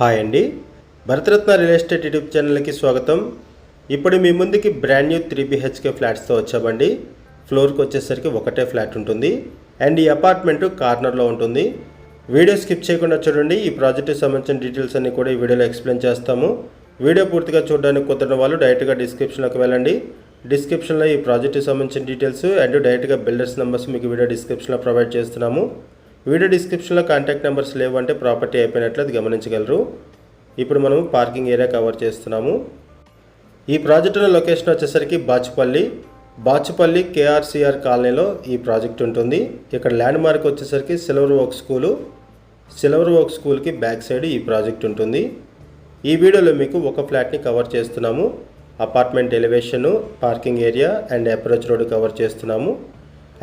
Hi అండి. Bharat Ratna real estate YouTube ఛానల్కి స్వాగతం. ఇప్పుడు మీ ముందుకి బ్రాండ్ న్యూ త్రీ బిహెచ్కే ఫ్లాట్స్తో వచ్చామండి. ఫ్లోర్కి వచ్చేసరికి ఒకటే ఫ్లాట్ ఉంటుంది. అండ్ ఈ అపార్ట్మెంట్ కార్నర్లో ఉంటుంది. వీడియో స్కిప్ చేయకుండా చూడండి. ఈ ప్రాజెక్టుకి సంబంధించిన డీటెయిల్స్ అన్ని కూడా ఈ వీడియోలో ఎక్స్ప్లెయిన్ చేస్తాము. వీడియో పూర్తిగా చూడడానికి కుదరని వాళ్ళు డైరెక్ట్గా డిస్క్రిప్షన్లోకి వెళ్ళండి. డిస్క్రిప్షన్లో ఈ ప్రాజెక్ట్కి సంబంధించిన డీటెయిల్స్ అండ్ డైరెక్ట్గా బిల్డర్స్ నెంబర్స్ మీకు వీడియో డిస్క్రిప్షన్లో ప్రొవైడ్ చేస్తున్నాము. వీడియో డిస్క్రిప్షన్లో కాంటాక్ట్ నెంబర్స్ లేవు అంటే ప్రాపర్టీ అయిపోయినట్లు అది గమనించగలరు. ఇప్పుడు మనము పార్కింగ్ ఏరియా కవర్ చేస్తున్నాము. ఈ ప్రాజెక్టుల లొకేషన్ వచ్చేసరికి బాచుపల్లి. బాచుపల్లి కేఆర్సీఆర్ కాలనీలో ఈ ప్రాజెక్ట్ ఉంటుంది. ఇక్కడ ల్యాండ్ మార్క్ వచ్చేసరికి silver work school. Silver work స్కూల్కి బ్యాక్ సైడ్ ఈ ప్రాజెక్ట్ ఉంటుంది. ఈ వీడియోలో మీకు ఒక ఫ్లాట్ని కవర్ చేస్తున్నాము. Apartment elevation parking area and approach road cover చేస్తున్నాము.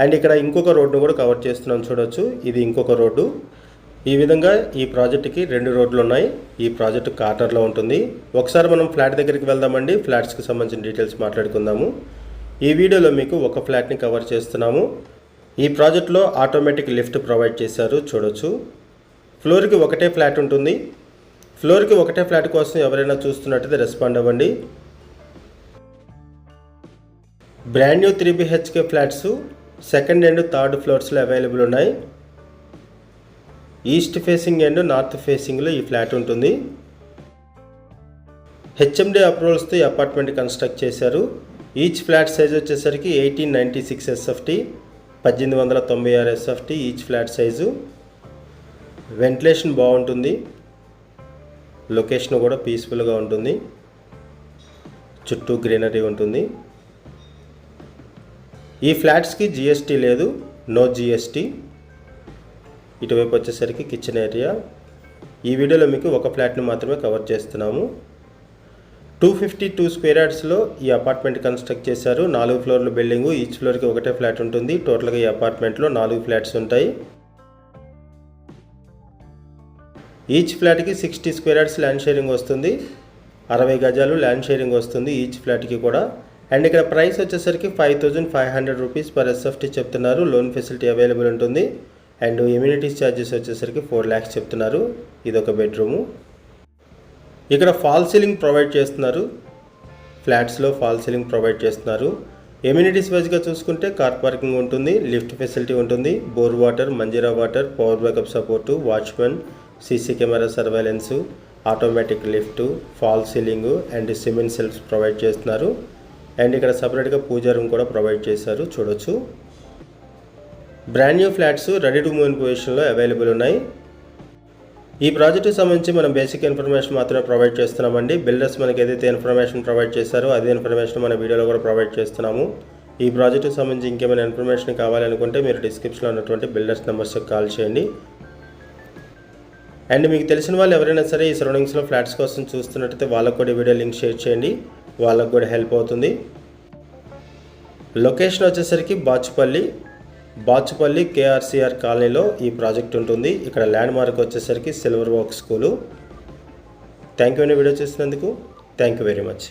అండ్ ఇక్కడ ఇంకొక రోడ్డును కూడా కవర్ చేస్తున్నాం చూడొచ్చు. ఇది ఇంకొక రోడ్డు. ఈ విధంగా ఈ ప్రాజెక్ట్కి రెండు రోడ్లు ఉన్నాయి. ఈ ప్రాజెక్ట్ కార్నర్లో ఉంటుంది. ఒకసారి మనం ఫ్లాట్ దగ్గరికి వెళ్దామండి. ఫ్లాట్స్కి సంబంధించిన డీటెయిల్స్ మాట్లాడుకుందాము. ఈ వీడియోలో మీకు ఒక ఫ్లాట్ని కవర్ చేస్తున్నాము. ఈ ప్రాజెక్ట్లో ఆటోమేటిక్ లిఫ్ట్ ప్రొవైడ్ చేశారు. చూడొచ్చు. ఫ్లోర్కి ఒకటే ఫ్లాట్ ఉంటుంది. ఫ్లోర్కి ఒకటే ఫ్లాట్ కోసం ఎవరైనా చూస్తున్నట్టయితే రెస్పాండ్ అవ్వండి. Brand new three BHK flats second and third ఫ్లోర్స్లో available ఉన్నాయి. ఈస్ట్ ఫేసింగ్ అండ్ నార్త్ ఫేసింగ్లో ఈ ఫ్లాట్ ఉంటుంది. హెచ్ఎండి అప్రూవల్స్తో ఈ అపార్ట్మెంట్ కన్స్ట్రక్ట్ చేశారు. ఈచ్ ఫ్లాట్ సైజ్ వచ్చేసరికి ఎయిటీన్ నైంటీ సిక్స్ ఎస్ఎఫ్టీ పద్దెనిమిది వందల తొంభై ఆరు SFT each flat size. Ventilation బాగుంటుంది. లొకేషన్ కూడా పీస్ఫుల్గా ఉంటుంది. చుట్టూ గ్రీనరీ ఉంటుంది. ఈ ఫ్లాట్స్కి జిఎస్టీ లేదు నో జిఎస్టీ ఇటువైపు వచ్చేసరికి కిచెన్ ఏరియా ఈ వీడియోలో మీకు ఒక ఫ్లాట్ని మాత్రమే కవర్ చేస్తున్నాము. టూ ఫిఫ్టీ టూ స్క్వేర్ యార్డ్స్లో ఈ అపార్ట్మెంట్ కన్స్ట్రక్ట్ చేశారు. నాలుగు ఫ్లోర్ల బిల్డింగు ఈచ్ ఫ్లోర్కి ఒకటే ఫ్లాట్ ఉంటుంది. టోటల్గా ఈ అపార్ట్మెంట్లో నాలుగు ఫ్లాట్స్ ఉంటాయి. ఈచ్ ఫ్లాట్కి sixty square yards land sharing వస్తుంది. అరవై గజాలు ల్యాండ్ షేరింగ్ వస్తుంది ఈచ్ ఫ్లాట్కి కూడా. అండ్ ఇక్కడ ప్రైస్ వచ్చేసరికి five thousand five hundred rupees per SFT చెప్తున్నారు. లోన్ ఫెసిలిటీ అవైలబుల్ ఉంటుంది. అండ్ ఇమ్యూనిటీస్ ఛార్జెస్ వచ్చేసరికి ఫోర్ ల్యాక్స్ చెప్తున్నారు. ఇది ఒక బెడ్రూము. ఇక్కడ ఫాల్ సీలింగ్ ప్రొవైడ్ చేస్తున్నారు. ఫ్లాట్స్లో ఫాల్ సీలింగ్ ప్రొవైడ్ చేస్తున్నారు. ఎమ్యూనిటీస్ వైజ్గా చూసుకుంటే కార్ పార్కింగ్ ఉంటుంది లిఫ్ట్ ఫెసిలిటీ ఉంటుంది bore water Manjira water power backup support watchmen CC camera surveillance automatic lift fall ceiling and cement shelves provide చేస్తున్నారు. And ఇక్కడ సపరేట్గా పూజా రూమ్ కూడా ప్రొవైడ్ చేశారు చూడొచ్చు. Brand new flats ready to move in పొజిషన్లో available ఉన్నాయి. ఈ ప్రాజెక్టుకి సంబంధించి మనం బేసిక్ ఇన్ఫర్మేషన్ మాత్రమే ప్రొవైడ్ చేస్తున్నామండి. బిల్డర్స్ మనకి ఏదైతే ఇన్ఫర్మేషన్ ప్రొవైడ్ చేశారో అదే ఇన్ఫర్మేషన్ మన వీడియోలో కూడా ప్రొవైడ్ చేస్తున్నాము. ఈ ప్రాజెక్టుకి సంబంధించి ఇంకేమైనా ఇన్ఫర్మేషన్ కావాలనుకుంటే మీరు డిస్క్రిప్షన్లో ఉన్నటువంటి బిల్డర్స్ నెంబర్స్కి కాల్ చేయండి. అండ్ మీకు తెలిసిన వాళ్ళు ఎవరైనా సరే ఈ సరౌండింగ్స్లో ఫ్లాట్స్ కోసం చూస్తున్నట్టయితే వాళ్ళకు కూడా వీడియో లింక్ షేర్ చేయండి. వాళ్ళకు కూడా హెల్ప్ అవుతుంది. లొకేషన్ వచ్చేసరికి బాచుపల్లి. బాచుపల్లి కేఆర్సీఆర్ కాలనీలో ఈ ప్రాజెక్ట్ ఉంటుంది. ఇక్కడ ల్యాండ్ మార్క్ వచ్చేసరికి silver work school thank you అండి వీడియో చేసినందుకు. Thank you very much